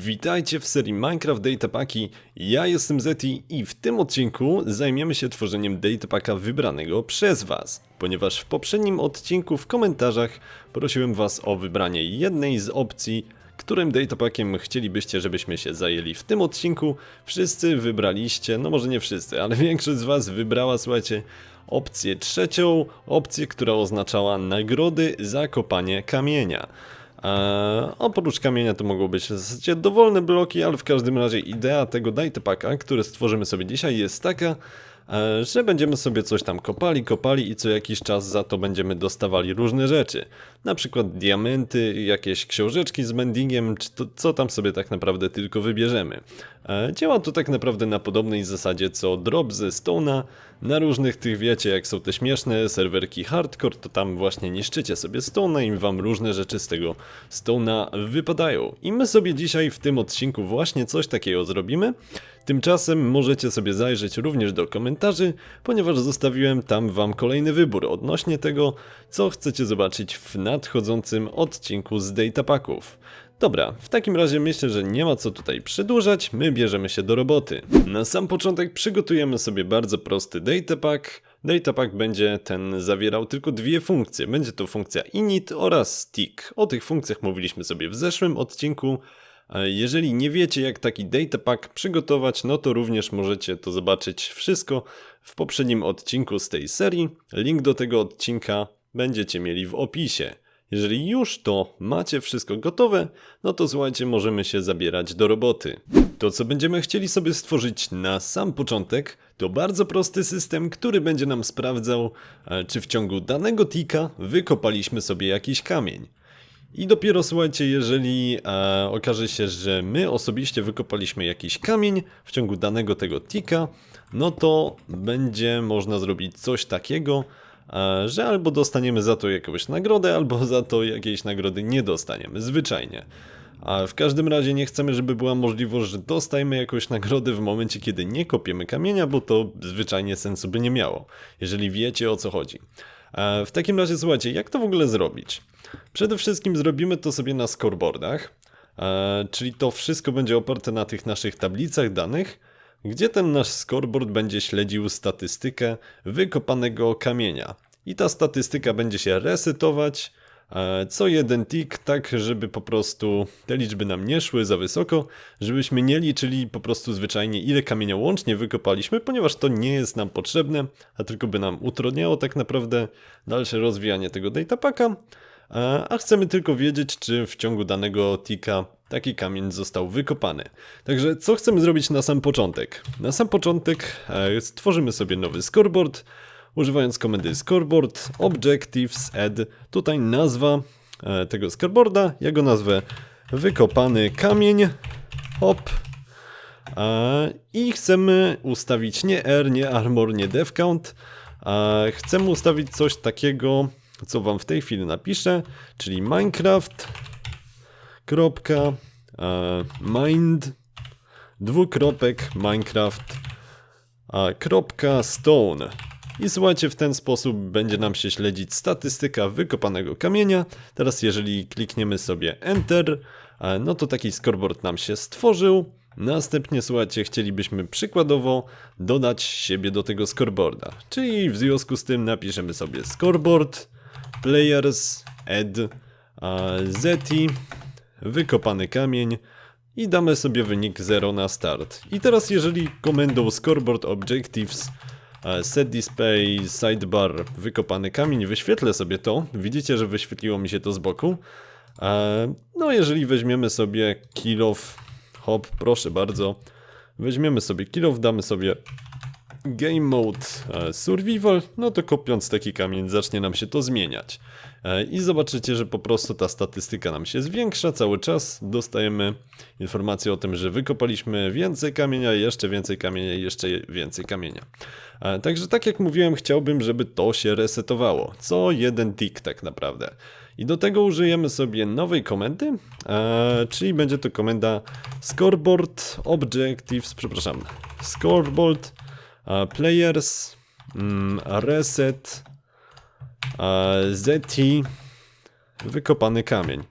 Witajcie w serii Minecraft Datapaki. Ja jestem Zeti i w tym odcinku zajmiemy się tworzeniem datapaka wybranego przez Was. Ponieważ w poprzednim odcinku w komentarzach prosiłem Was o wybranie jednej z opcji, którym datapakiem chcielibyście, żebyśmy się zajęli w tym odcinku. Wszyscy wybraliście, no może nie wszyscy, ale większość z Was wybrała, słuchajcie, opcję trzecią, opcję, która oznaczała nagrody za kopanie kamienia. Oprócz kamienia to mogą być w zasadzie dowolne bloki, ale w każdym razie idea tego datapaka, który stworzymy sobie dzisiaj jest taka, że będziemy sobie coś tam kopali, kopali i co jakiś czas za to będziemy dostawali różne rzeczy. Na przykład diamenty, jakieś książeczki z mendingiem, czy to, co tam sobie tak naprawdę tylko wybierzemy. E, Działa to tak naprawdę na podobnej zasadzie co drop ze Stone'a. Na różnych tych wiecie, jak są te śmieszne serwerki hardcore, to tam właśnie niszczycie sobie Stone'a i wam różne rzeczy z tego Stone'a wypadają. I my sobie dzisiaj w tym odcinku właśnie coś takiego zrobimy. Tymczasem możecie sobie zajrzeć również do komentarzy, ponieważ zostawiłem tam wam kolejny wybór odnośnie tego, co chcecie zobaczyć w nadchodzącym odcinku z Datapaków. Dobra, w takim razie myślę, że nie ma co tutaj przedłużać, my bierzemy się do roboty. Na sam początek przygotujemy sobie bardzo prosty datapack. Datapack będzie ten zawierał tylko dwie funkcje. Będzie to funkcja init oraz stick. O tych funkcjach mówiliśmy sobie w zeszłym odcinku. Jeżeli nie wiecie jak taki datapack przygotować, no to również możecie to zobaczyć wszystko w poprzednim odcinku z tej serii. Link do tego odcinka będziecie mieli w opisie. Jeżeli już to macie wszystko gotowe, no to słuchajcie, możemy się zabierać do roboty. To, co będziemy chcieli sobie stworzyć na sam początek, to bardzo prosty system, który będzie nam sprawdzał, e, czy w ciągu danego tika wykopaliśmy sobie jakiś kamień. I dopiero słuchajcie, jeżeli e, okaże się, że my osobiście wykopaliśmy jakiś kamień w ciągu danego tego tika, no to będzie można zrobić coś takiego, e, że albo dostaniemy za to jakąś nagrodę, albo za to jakiejś nagrody nie dostaniemy, zwyczajnie. A w każdym razie nie chcemy, żeby była możliwość, że dostajemy jakąś nagrodę w momencie, kiedy nie kopiemy kamienia, bo to zwyczajnie sensu by nie miało, jeżeli wiecie o co chodzi. E, W takim razie słuchajcie, jak to w ogóle zrobić? Przede wszystkim zrobimy to sobie na scoreboardach, e, czyli to wszystko będzie oparte na tych naszych tablicach danych, gdzie ten nasz scoreboard będzie śledził statystykę wykopanego kamienia. I ta statystyka będzie się resetować co jeden tick, tak żeby po prostu te liczby nam nie szły za wysoko, żebyśmy nie liczyli po prostu zwyczajnie ile kamienia łącznie wykopaliśmy, ponieważ to nie jest nam potrzebne, a tylko by nam utrudniało tak naprawdę dalsze rozwijanie tego datapaka. A chcemy tylko wiedzieć, czy w ciągu danego tika taki kamień został wykopany. Także co chcemy zrobić na sam początek? Na sam początek e, stworzymy sobie nowy scoreboard, używając komendy scoreboard objectives add. Tutaj nazwa e, tego scoreboarda, ja go nazwę wykopany kamień, hop. E, I chcemy ustawić nie R, nie armor, nie dev count. E, Chcemy ustawić coś takiego, co wam w tej chwili napiszę, czyli Minecraft kropka mind dwukropek Minecraft kropka stone i słuchajcie, w ten sposób będzie nam się śledzić statystyka wykopanego kamienia. Teraz jeżeli klikniemy sobie Enter, e, no to taki scoreboard nam się stworzył. Następnie, słuchajcie, chcielibyśmy przykładowo dodać siebie do tego scoreboarda. Czyli w związku z tym napiszemy sobie scoreboard, players, add, zeti, wykopany kamień i damy sobie wynik 0 na start. I teraz jeżeli komendą scoreboard objectives set display sidebar wykopany kamień. Wyświetlę sobie to, widzicie, że wyświetliło mi się to z boku. E, No jeżeli weźmiemy sobie kill of, hop, proszę bardzo, weźmiemy sobie kill of, damy sobie Game Mode e, Survival, no to kopiąc taki kamień zacznie nam się to zmieniać. E, I zobaczycie, że po prostu ta statystyka nam się zwiększa cały czas. Dostajemy informację o tym, że wykopaliśmy więcej kamienia, jeszcze więcej kamienia jeszcze więcej kamienia. E, Także tak jak mówiłem, chciałbym, żeby to się resetowało. Co jeden tick tak naprawdę. I do tego użyjemy sobie nowej komendy, czyli będzie to komenda scoreboard objectives, przepraszam, scoreboard players mm, reset zeti wykopany kamień.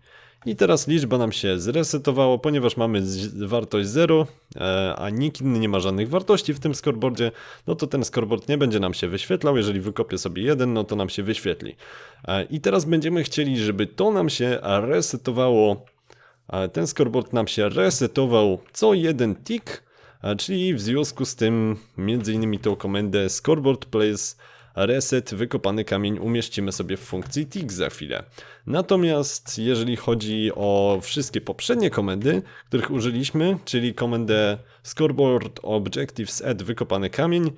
I teraz liczba nam się zresetowało, ponieważ mamy wartość 0, e, a nikt inny nie ma żadnych wartości w tym scoreboardzie, no to ten scoreboard nie będzie nam się wyświetlał. Jeżeli wykopię sobie jeden, no to nam się wyświetli. E, I teraz będziemy chcieli, żeby to nam się resetowało, e, ten scoreboard nam się resetował co jeden tick, czyli w związku z tym między innymi tą komendę scoreboard place reset wykopany kamień umieścimy sobie w funkcji tick za chwilę. Natomiast jeżeli chodzi o wszystkie poprzednie komendy, których użyliśmy, czyli komendę scoreboard objectives add wykopany kamień,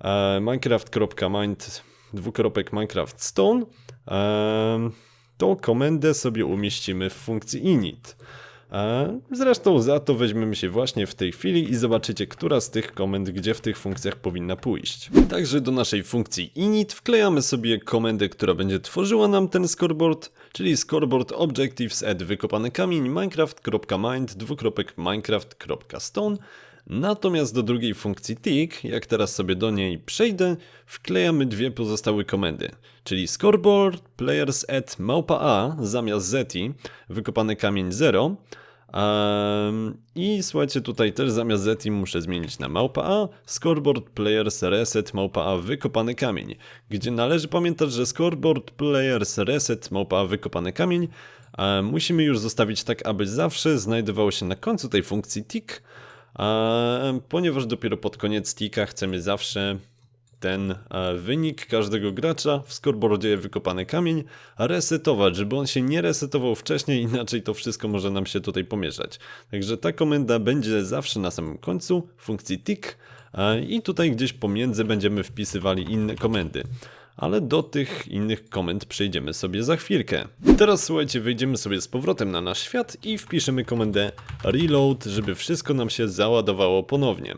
e, minecraft.mind dwukropek minecraft stone, e, tą komendę sobie umieścimy w funkcji init. Zresztą za to weźmiemy się właśnie w tej chwili i zobaczycie, która z tych komend gdzie w tych funkcjach powinna pójść. Także do naszej funkcji init wklejamy sobie komendę, która będzie tworzyła nam ten scoreboard, czyli scoreboard objectives add wykopany kamień minecraft.mind dwukropek minecraft.stone Natomiast do drugiej funkcji tick, jak teraz sobie do niej przejdę, wklejamy dwie pozostałe komendy, czyli scoreboard players at małpa a zamiast zeti, wykopany kamień 0. Um, I słuchajcie, tutaj też zamiast zeti muszę zmienić na małpa a, scoreboard players reset małpa a wykopany kamień, gdzie należy pamiętać, że scoreboard players reset małpa a wykopany kamień. E, musimy już zostawić tak, aby zawsze znajdowało się na końcu tej funkcji tick, a, ponieważ dopiero pod koniec ticka chcemy zawsze ten e, wynik każdego gracza w scoreboardzie wykopany kamień resetować, żeby on się nie resetował wcześniej, inaczej to wszystko może nam się tutaj pomieszać. Także ta komenda będzie zawsze na samym końcu funkcji tick e, i tutaj gdzieś pomiędzy będziemy wpisywali inne komendy. Ale do tych innych komend przejdziemy sobie za chwilkę. Teraz słuchajcie, wejdziemy sobie z powrotem na nasz świat i wpiszemy komendę reload, żeby wszystko nam się załadowało ponownie.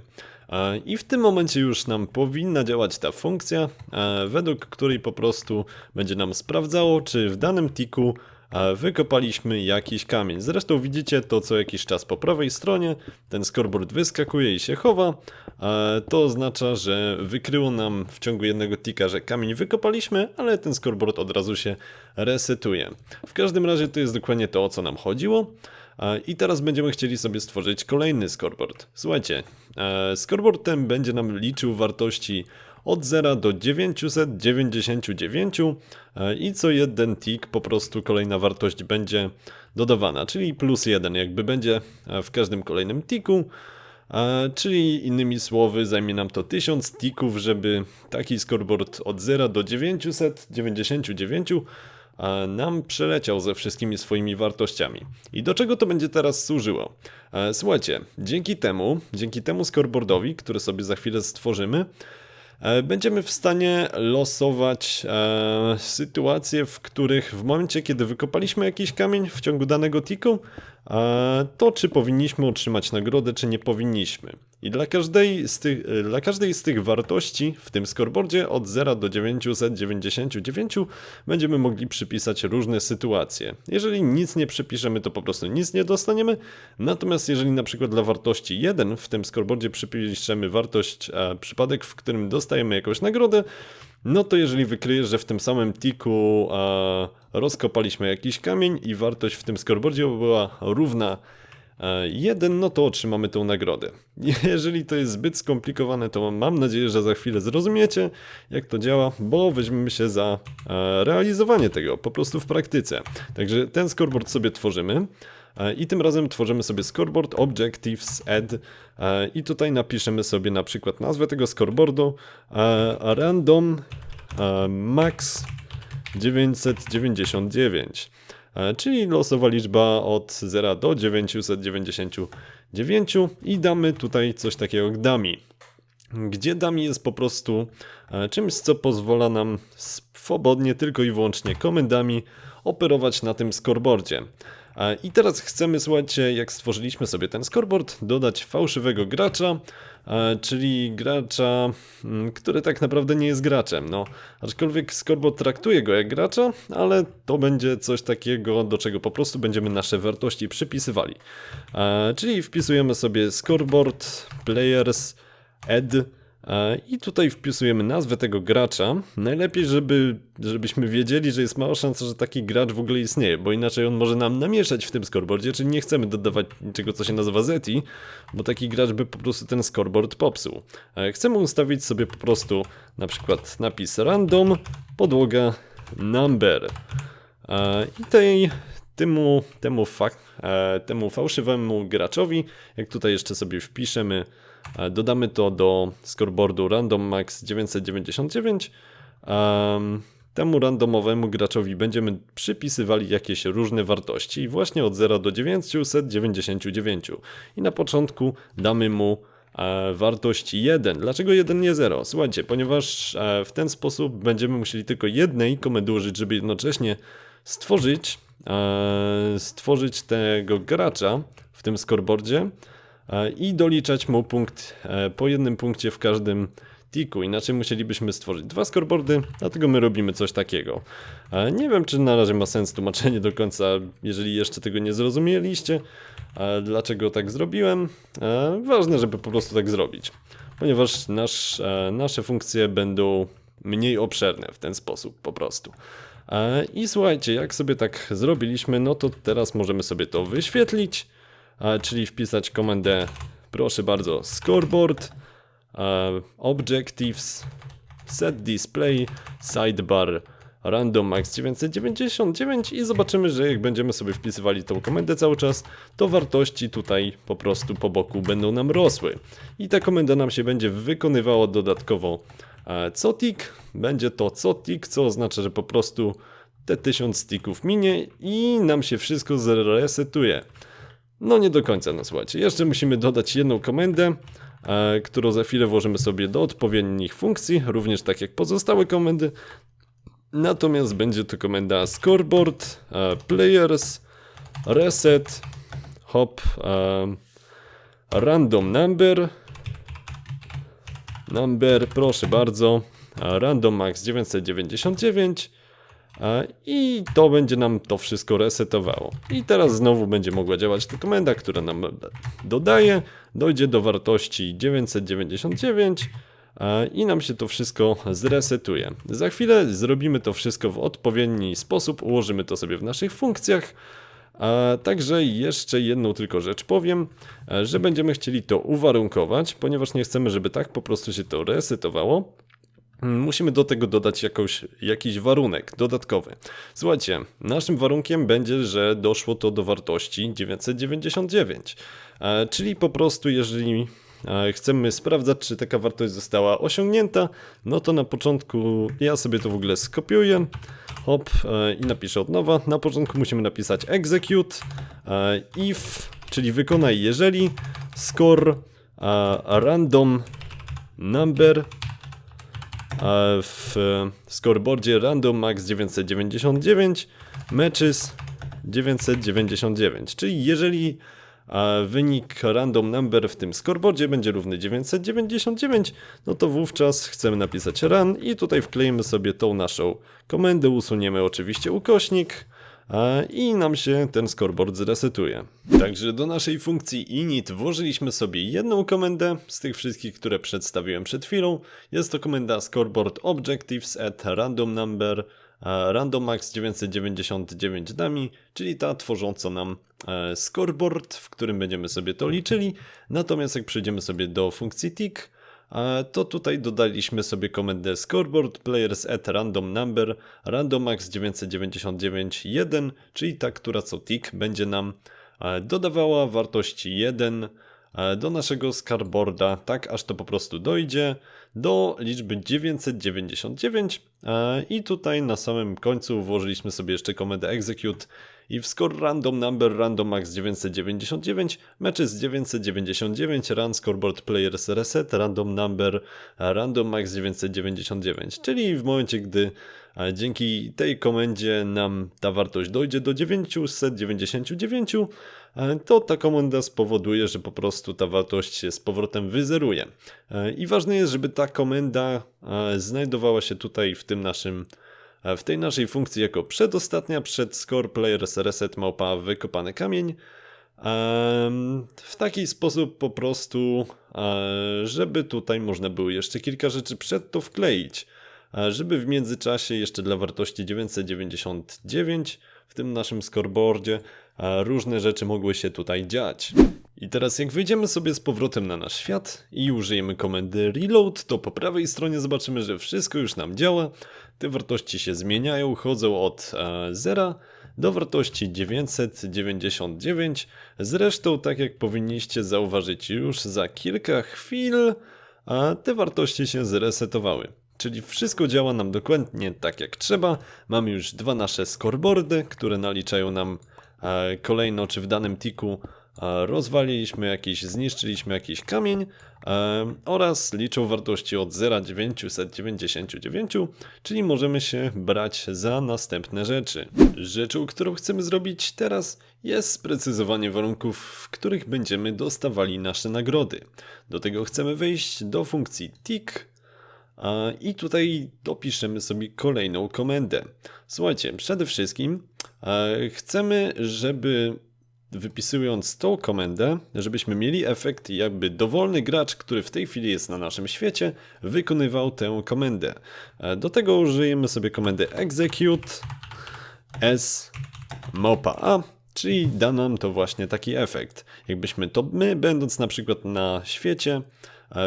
E, I w tym momencie już nam powinna działać ta funkcja, e, według której po prostu będzie nam sprawdzało, czy w danym tiku e, wykopaliśmy jakiś kamień. Zresztą widzicie to co jakiś czas po prawej stronie, ten scoreboard wyskakuje i się chowa. To oznacza, że wykryło nam w ciągu jednego tika, że kamień wykopaliśmy, ale ten scoreboard od razu się resetuje. W każdym razie to jest dokładnie to o co nam chodziło. I teraz będziemy chcieli sobie stworzyć kolejny scoreboard. Słuchajcie, e, scoreboard ten będzie nam liczył wartości od 0 do 999 e, i co jeden tick po prostu kolejna wartość będzie dodawana, czyli plus 1 jakby będzie e, w każdym kolejnym ticku. E, Czyli innymi słowy, zajmie nam to 1000 tików, żeby taki scoreboard od 0 do 999 e, nam przeleciał ze wszystkimi swoimi wartościami. I do czego to będzie teraz służyło? E, Słuchajcie, dzięki temu, dzięki temu scoreboardowi, który sobie za chwilę stworzymy, e, będziemy w stanie losować e, sytuacje, w których w momencie, kiedy wykopaliśmy jakiś kamień w ciągu danego tiku, to czy powinniśmy otrzymać nagrodę, czy nie powinniśmy. I dla każdej, z tych, dla każdej z tych wartości w tym scoreboardzie od 0 do 999 będziemy mogli przypisać różne sytuacje. Jeżeli nic nie przypiszemy, to po prostu nic nie dostaniemy. Natomiast jeżeli na przykład dla wartości 1 w tym scoreboardzie przypiszemy wartość, e, przypadek, w którym dostajemy jakąś nagrodę, no to jeżeli wykryjesz, że w tym samym tiku e, rozkopaliśmy jakiś kamień i wartość w tym scoreboardzie była równa 1, no to otrzymamy tą nagrodę. Jeżeli to jest zbyt skomplikowane, to mam nadzieję, że za chwilę zrozumiecie, jak to działa, bo weźmiemy się za e, realizowanie tego po prostu w praktyce. Także ten scoreboard sobie tworzymy. E, I tym razem tworzymy sobie scoreboard objectives add. E, i tutaj napiszemy sobie na przykład nazwę tego scoreboardu. E, random max 999, e, czyli losowa liczba od 0 do 999 i damy tutaj coś takiego jak dummy. Gdzie dummy jest po prostu czymś, co pozwala nam swobodnie, tylko i wyłącznie komendami operować na tym scoreboardzie. I teraz chcemy, słuchajcie, jak stworzyliśmy sobie ten scoreboard, dodać fałszywego gracza, czyli gracza, mm, który tak naprawdę nie jest graczem. No, aczkolwiek scoreboard traktuje go jak gracza, ale to będzie coś takiego, do czego po prostu będziemy nasze wartości przypisywali. Czyli wpisujemy sobie scoreboard players add I tutaj wpisujemy nazwę tego gracza. Najlepiej, żeby, żebyśmy wiedzieli, że jest mała szansa, że taki gracz w ogóle istnieje, bo inaczej on może nam namieszać w tym scoreboardzie, czyli nie chcemy dodawać niczego, co się nazywa Zeti, bo taki gracz by po prostu ten scoreboard popsuł. E, Chcemy ustawić sobie po prostu na przykład napis random, podłoga, number. E, I tej, temu, temu, fak, e, temu fałszywemu graczowi, jak tutaj jeszcze sobie wpiszemy, e, dodamy to do scoreboardu random max 999, em, temu randomowemu graczowi będziemy przypisywali jakieś różne wartości właśnie od 0 do 999 i na początku damy mu e, wartość 1. Dlaczego 1 nie 0? Słuchajcie, ponieważ e, w ten sposób będziemy musieli tylko jednej komendy użyć, żeby jednocześnie stworzyć, e, stworzyć tego gracza w tym scoreboardzie e, i doliczać mu punkt e, po jednym punkcie w każdym tiku. Inaczej musielibyśmy stworzyć dwa scoreboardy, dlatego my robimy coś takiego. E, Nie wiem, czy na razie ma sens tłumaczenie do końca, jeżeli jeszcze tego nie zrozumieliście, e, dlaczego tak zrobiłem. E, Ważne, żeby po prostu tak zrobić, ponieważ nasz, e, nasze funkcje będą mniej obszerne w ten sposób po prostu. E, I słuchajcie, jak sobie tak zrobiliśmy, no to teraz możemy sobie to wyświetlić, e, czyli wpisać komendę, proszę bardzo, scoreboard, objectives, set display, sidebar, random max 999 i zobaczymy, że jak będziemy sobie wpisywali tą komendę cały czas, to wartości tutaj po prostu po boku będą nam rosły. I ta komenda nam się będzie wykonywała dodatkowo co tick, będzie to co tick, co oznacza, że po prostu te 1000 ticków minie i nam się wszystko zresetuje. No nie do końca, no słuchajcie. Jeszcze musimy dodać jedną komendę, e, którą za chwilę włożymy sobie do odpowiednich funkcji, również tak jak pozostałe komendy. Natomiast będzie to komenda scoreboard, e, players, reset, hop, e, random number, number, proszę bardzo, e, random max 999, E, I to będzie nam to wszystko resetowało. I teraz znowu będzie mogła działać ta komenda, która nam dodaje, dojdzie do wartości 999 e, i nam się to wszystko zresetuje. Za chwilę zrobimy to wszystko w odpowiedni sposób, ułożymy to sobie w naszych funkcjach. A także jeszcze jedną tylko rzecz powiem, e, że będziemy chcieli to uwarunkować, ponieważ nie chcemy, żeby tak po prostu się to resetowało. Musimy do tego dodać jakiś warunek dodatkowy. Słuchajcie, naszym warunkiem będzie, że doszło to do wartości 999. E, czyli po prostu, jeżeli e, chcemy sprawdzać, czy taka wartość została osiągnięta, no to na początku ja sobie to w ogóle skopiuję. Hop e, i napiszę od nowa. Na początku musimy napisać execute if, czyli wykonaj jeżeli score random number w scoreboardzie random max 999 matches 999 czyli jeżeli a wynik random number w tym scoreboardzie będzie równy 999 no to wówczas chcemy napisać run i tutaj wkleimy sobie tą naszą komendę usuniemy oczywiście ukośnik i nam się ten scoreboard zresetuje. Także do naszej funkcji init włożyliśmy sobie jedną komendę z tych wszystkich, które przedstawiłem przed chwilą. Jest to komenda scoreboard objectives at random number a, random max 999 dami, czyli ta tworząca nam e, scoreboard, w którym będziemy sobie to liczyli. Natomiast jak przejdziemy sobie do funkcji tick, to tutaj dodaliśmy sobie komendę scoreboard players at random number random max 999 1, czyli ta, która co tick będzie nam e, dodawała wartości 1 e, do naszego scoreboarda, tak aż to po prostu dojdzie do liczby 999 e, i tutaj na samym końcu włożyliśmy sobie jeszcze komendę execute i w score random number random max 999 matches 999 run scoreboard players reset random number random max 999 czyli w momencie gdy dzięki tej komendzie nam ta wartość dojdzie do 999 e, to ta komenda spowoduje, że po prostu ta wartość się z powrotem wyzeruje. E, I ważne jest, żeby ta komenda znajdowała się tutaj w tym naszym w tej naszej funkcji jako przedostatnia przed score players reset małpa wykopany kamień. W taki sposób po prostu, e, żeby tutaj można było jeszcze kilka rzeczy przed to wkleić, e, żeby w międzyczasie jeszcze dla wartości 999 w tym naszym scoreboardzie e, różne rzeczy mogły się tutaj dziać. I teraz jak wyjdziemy sobie z powrotem na nasz świat i użyjemy komendy reload, to po prawej stronie zobaczymy, że wszystko już nam działa. Te wartości się zmieniają, chodzą od e, 0 do wartości 999. Zresztą, tak jak powinniście zauważyć już za kilka chwil, a te wartości się zresetowały. Czyli wszystko działa nam dokładnie tak jak trzeba. Mamy już dwa nasze scoreboardy, które naliczają nam kolejno, czy w danym tiku e, rozwaliliśmy jakiś, zniszczyliśmy jakiś kamień e, oraz liczą wartości od 0 do 999, czyli możemy się brać za następne rzeczy. Rzeczą, którą chcemy zrobić teraz jest sprecyzowanie warunków, w których będziemy dostawali nasze nagrody. Do tego chcemy wejść do funkcji tick I tutaj dopiszemy sobie kolejną komendę. Słuchajcie, przede wszystkim e, chcemy, żeby wypisując tą komendę, żebyśmy mieli efekt, jakby dowolny gracz, który w tej chwili jest na naszym świecie, wykonywał tę komendę. E, Do tego użyjemy sobie komendy execute s mopa a, czyli da nam to właśnie taki efekt. Jakbyśmy to my, będąc na przykład na świecie,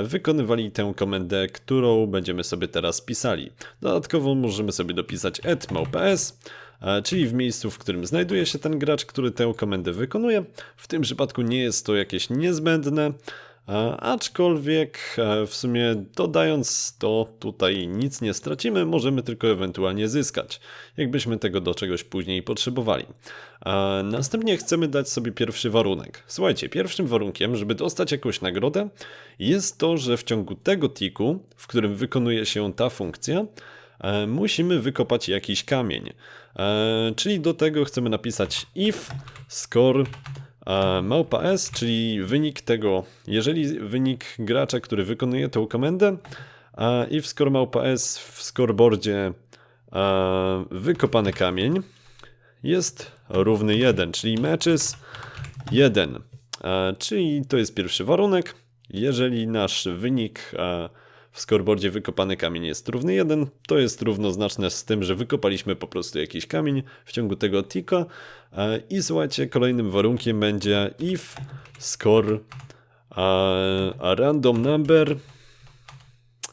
wykonywali tę komendę, którą będziemy sobie teraz pisali. Dodatkowo możemy sobie dopisać mops, e, czyli w miejscu, w którym znajduje się ten gracz, który tę komendę wykonuje. W tym przypadku nie jest to jakieś niezbędne, E, Aczkolwiek e, w sumie dodając to tutaj nic nie stracimy, możemy tylko ewentualnie zyskać, jakbyśmy tego do czegoś później potrzebowali. E, Następnie chcemy dać sobie pierwszy warunek. Słuchajcie, pierwszym warunkiem, żeby dostać jakąś nagrodę, jest to, że w ciągu tego tiku, w którym wykonuje się ta funkcja, e, musimy wykopać jakiś kamień. E, Czyli do tego chcemy napisać if score małpa S, czyli wynik tego, jeżeli wynik gracza, który wykonuje tą komendę, i w score małpa S w scoreboardzie wykopany kamień jest równy 1, czyli matches 1. A, czyli to jest pierwszy warunek. Jeżeli nasz wynik w scoreboardzie wykopany kamień jest równy 1, to jest równoznaczne z tym, że wykopaliśmy po prostu jakiś kamień w ciągu tego tika. E, I słuchajcie, kolejnym warunkiem będzie if score a, a random number.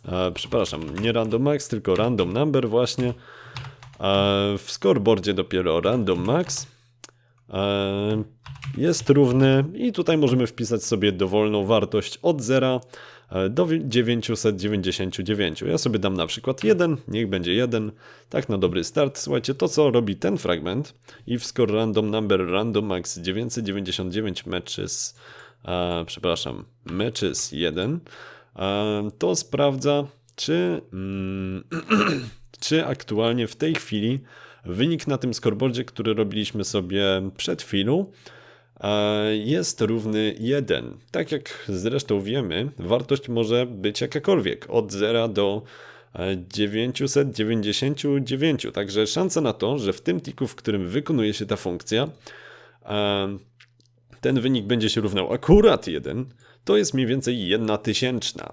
A, przepraszam, nie random max, tylko random number właśnie. A, w scoreboardzie dopiero random max e, jest równy i tutaj możemy wpisać sobie dowolną wartość od 0 do 999. Ja sobie dam na przykład 1, niech będzie 1, tak na dobry start. Słuchajcie, to co robi ten fragment i w score random number random max 999 matches, a, przepraszam, matches 1, a, to sprawdza, czy, mm, czy aktualnie w tej chwili wynik na tym scoreboardzie, który robiliśmy sobie przed chwilą, e, jest równy 1. Tak jak zresztą wiemy, wartość może być jakakolwiek, od 0 do e, 999. Także szansa na to, że w tym tiku, w którym wykonuje się ta funkcja, e, ten wynik będzie się równał akurat 1, to jest mniej więcej 1 tysięczna.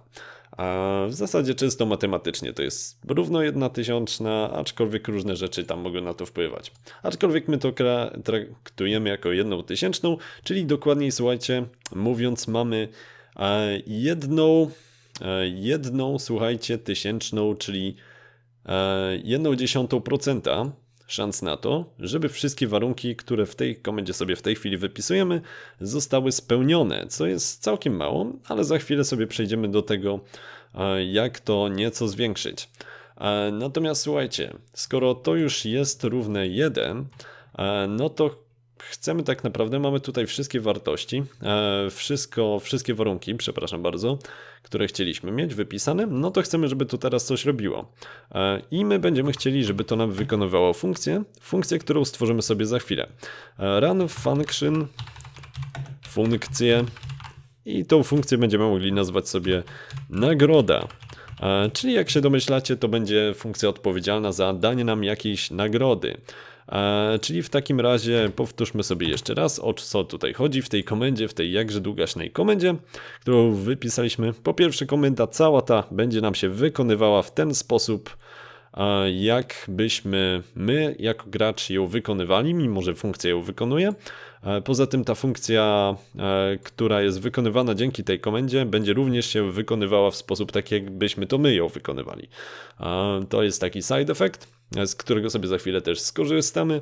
A w zasadzie czysto matematycznie to jest równo 1 tysiączna, aczkolwiek różne rzeczy tam mogą na to wpływać. Aczkolwiek my to traktujemy jako jedną tysięczną, czyli dokładniej słuchajcie, mówiąc mamy e, jedną, e, jedną słuchajcie tysięczną, czyli e, jedną dziesiątą procenta szans na to, żeby wszystkie warunki, które w tej komendzie sobie w tej chwili wypisujemy, zostały spełnione, co jest całkiem mało, ale za chwilę sobie przejdziemy do tego, jak to nieco zwiększyć. Natomiast słuchajcie, skoro to już jest równe 1, e, no to chcemy tak naprawdę, mamy tutaj wszystkie wartości, e, wszystko, wszystkie warunki, przepraszam bardzo, które chcieliśmy mieć wypisane, no to chcemy, żeby to teraz coś robiło. E, I my będziemy chcieli, żeby to nam wykonywało funkcję, funkcję, którą stworzymy sobie za chwilę. E, Run function, funkcję i tą funkcję będziemy mogli nazwać sobie nagroda. Czyli jak się domyślacie, to będzie funkcja odpowiedzialna za danie nam jakiejś nagrody. E, czyli w takim razie powtórzmy sobie jeszcze raz, o co tutaj chodzi w tej komendzie, w tej jakże długaśnej komendzie, którą wypisaliśmy. Po pierwsze, komenda cała ta będzie nam się wykonywała w ten sposób, e, jakbyśmy my jako gracz ją wykonywali, mimo że funkcja ją wykonuje. E, Poza tym ta funkcja, która jest wykonywana dzięki tej komendzie, będzie również się wykonywała w sposób taki, jakbyśmy to my ją wykonywali. To jest taki side effect, z którego sobie za chwilę też skorzystamy.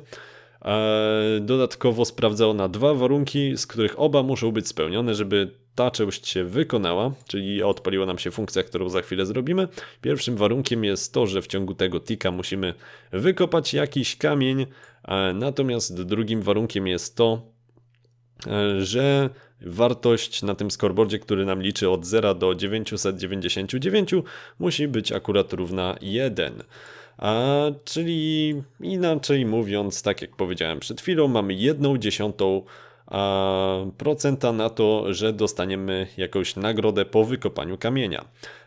E, Dodatkowo sprawdza ona dwa warunki, z których oba muszą być spełnione, żeby ta część się wykonała, czyli odpaliła nam się funkcja, którą za chwilę zrobimy. Pierwszym warunkiem jest to, że w ciągu tego tika musimy wykopać jakiś kamień, e, natomiast drugim warunkiem jest to, e, że wartość na tym scoreboardzie, który nam liczy od 0 do 999, musi być akurat równa 1. Czyli inaczej mówiąc, tak jak powiedziałem przed chwilą, mamy jedną dziesiątą procenta na to, że dostaniemy jakąś nagrodę po wykopaniu kamienia.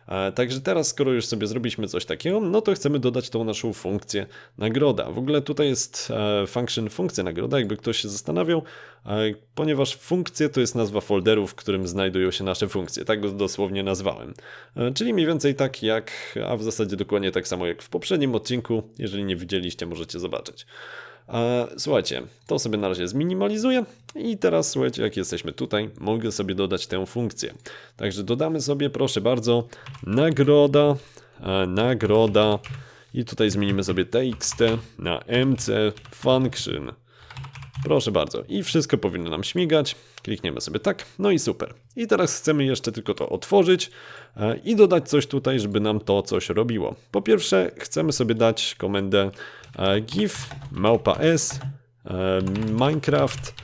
E, Także teraz, skoro już sobie zrobiliśmy coś takiego, no to chcemy dodać tą naszą funkcję nagroda. W ogóle tutaj jest e, function funkcja nagroda, jakby ktoś się zastanawiał, e, ponieważ funkcje to jest nazwa folderu, w którym znajdują się nasze funkcje. Tak go dosłownie nazwałem. Czyli mniej więcej tak jak, a w zasadzie dokładnie tak samo jak w poprzednim odcinku. Jeżeli nie widzieliście, możecie zobaczyć. Słuchajcie, to sobie na razie zminimalizuję i teraz słuchajcie, jak jesteśmy tutaj, mogę sobie dodać tę funkcję. Także dodamy sobie, proszę bardzo, nagroda, nagroda i tutaj zmienimy sobie txt na mc function. Proszę bardzo. I wszystko powinno nam śmigać. Klikniemy sobie tak. No i super. I teraz chcemy jeszcze tylko to otworzyć e, i dodać coś tutaj, żeby nam to coś robiło. Po pierwsze, chcemy sobie dać komendę e, give małpa s e, minecraft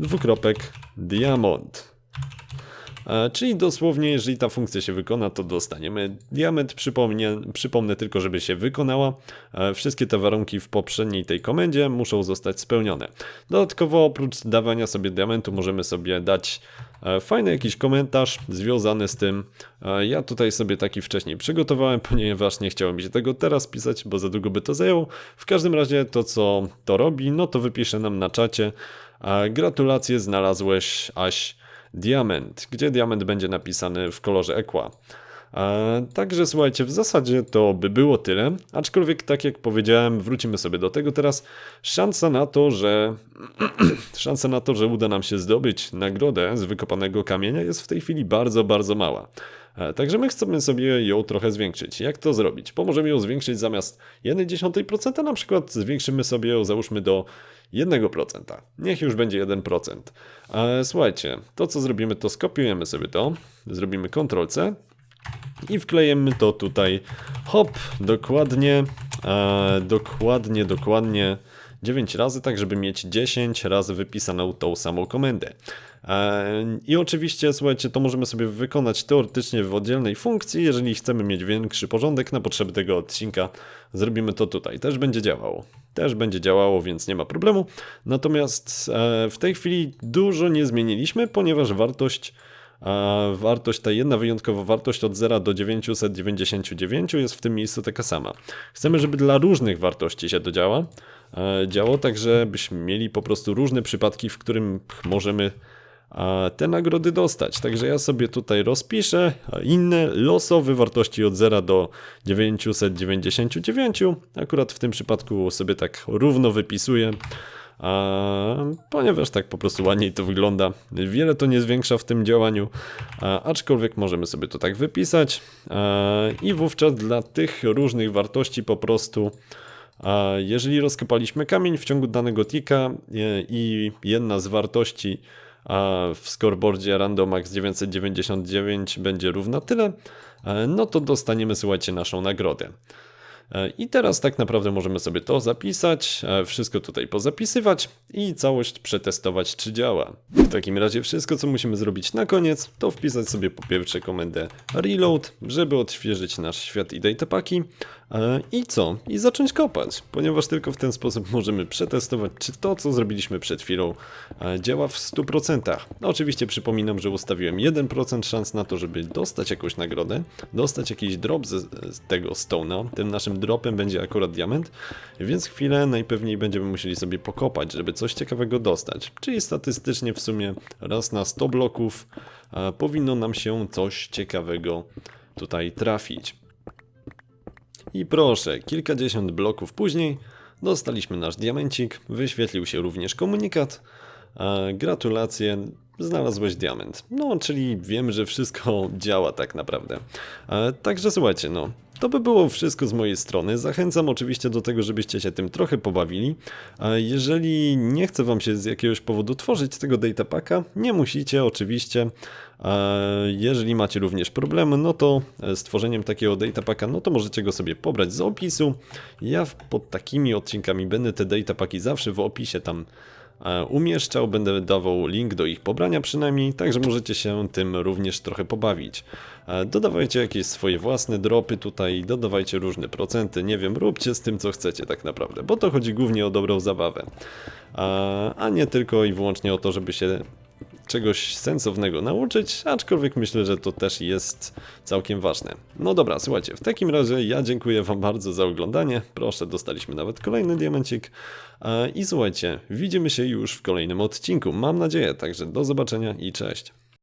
dwukropek diamond. E, Czyli dosłownie, jeżeli ta funkcja się wykona, to dostaniemy diament. Przypomnę, przypomnę tylko, żeby się wykonała. E, Wszystkie te warunki w poprzedniej tej komendzie muszą zostać spełnione. Dodatkowo, oprócz dawania sobie diamentu, możemy sobie dać e, fajny jakiś komentarz związany z tym. Ja tutaj sobie taki wcześniej przygotowałem, ponieważ nie chciałem się tego teraz pisać, bo za długo by to zajęło. W każdym razie to, co to robi, no to wypiszę nam na czacie. Gratulacje, znalazłeś aś diament, gdzie diament będzie napisany w kolorze ekła. E, Także słuchajcie, w zasadzie to by było tyle, aczkolwiek tak jak powiedziałem, wrócimy sobie do tego teraz. Szansa na to, że szansa na to, że uda nam się zdobyć nagrodę z wykopanego kamienia jest w tej chwili bardzo, bardzo mała. E, Także my chcemy sobie ją trochę zwiększyć. Jak to zrobić? Pomożemy ją zwiększyć zamiast 1,1%, na przykład zwiększymy sobie ją, załóżmy do 1%. Niech już będzie 1%. E, Słuchajcie, to co zrobimy, to skopiujemy sobie to, zrobimy Ctrl-C i wklejemy to tutaj, hop, dokładnie, e, dokładnie, dokładnie 9 razy, tak żeby mieć 10 razy wypisaną tą samą komendę. E, I oczywiście, słuchajcie, to możemy sobie wykonać teoretycznie w oddzielnej funkcji. Jeżeli chcemy mieć większy porządek na potrzeby tego odcinka, zrobimy to tutaj. Też będzie działało. Też będzie działało, więc nie ma problemu. Natomiast e, w tej chwili dużo nie zmieniliśmy, ponieważ wartość a wartość, ta jedna wyjątkowa wartość od 0 do 999 jest w tym miejscu taka sama. Chcemy, żeby dla różnych wartości się to działa, e, działo, tak żebyśmy mieli po prostu różne przypadki, w którym możemy a, te nagrody dostać. Także ja sobie tutaj rozpiszę inne losowe wartości od 0 do 999. Akurat w tym przypadku sobie tak równo wypisuję. Ponieważ tak po prostu ładniej to wygląda. Wiele to nie zwiększa w tym działaniu, aczkolwiek możemy sobie to tak wypisać a, i wówczas dla tych różnych wartości po prostu jeżeli rozkopaliśmy kamień w ciągu danego tika e, i jedna z wartości w scoreboardzie randomax 999 będzie równa tyle, e, no to dostaniemy, słuchajcie, naszą nagrodę. E, I teraz tak naprawdę możemy sobie to zapisać, wszystko tutaj pozapisywać i całość przetestować, czy działa. W takim razie wszystko, co musimy zrobić na koniec, to wpisać sobie po pierwsze komendę reload, żeby odświeżyć nasz świat i datapaki, E, I co? I zacząć kopać, ponieważ tylko w ten sposób możemy przetestować, czy to, co zrobiliśmy przed chwilą, e, działa w 100%. No, oczywiście przypominam, że ustawiłem 1% szans na to, żeby dostać jakąś nagrodę, dostać jakiś drop z, z tego stone'a. Tym naszym dropem będzie akurat diament, więc chwilę najpewniej będziemy musieli sobie pokopać, żeby coś ciekawego dostać. Czyli statystycznie w sumie raz na 100 bloków e, powinno nam się coś ciekawego tutaj trafić. I proszę, kilkadziesiąt bloków później dostaliśmy nasz diamencik, wyświetlił się również komunikat. Gratulacje, znalazłeś diament. No, czyli wiem, że wszystko działa tak naprawdę. E, także słuchajcie, no, to by było wszystko z mojej strony. Zachęcam oczywiście do tego, żebyście się tym trochę pobawili. Jeżeli nie chce wam się z jakiegoś powodu tworzyć tego datapacka, nie musicie oczywiście. Jeżeli macie również problemy, no to z tworzeniem takiego datapacka, no to możecie go sobie pobrać z opisu. Ja pod takimi odcinkami będę te datapacki zawsze w opisie tam e, umieszczał, będę dawał link do ich pobrania przynajmniej, także możecie się tym również trochę pobawić. Dodawajcie jakieś swoje własne dropy tutaj, dodawajcie różne procenty, nie wiem, róbcie z tym co chcecie tak naprawdę, bo to chodzi głównie o dobrą zabawę, a nie tylko i wyłącznie o to, żeby się czegoś sensownego nauczyć, aczkolwiek myślę, że to też jest całkiem ważne. No dobra, słuchajcie, w takim razie ja dziękuję Wam bardzo za oglądanie. Proszę, dostaliśmy nawet kolejny diamencik. I słuchajcie, widzimy się już w kolejnym odcinku, mam nadzieję, także do zobaczenia i cześć.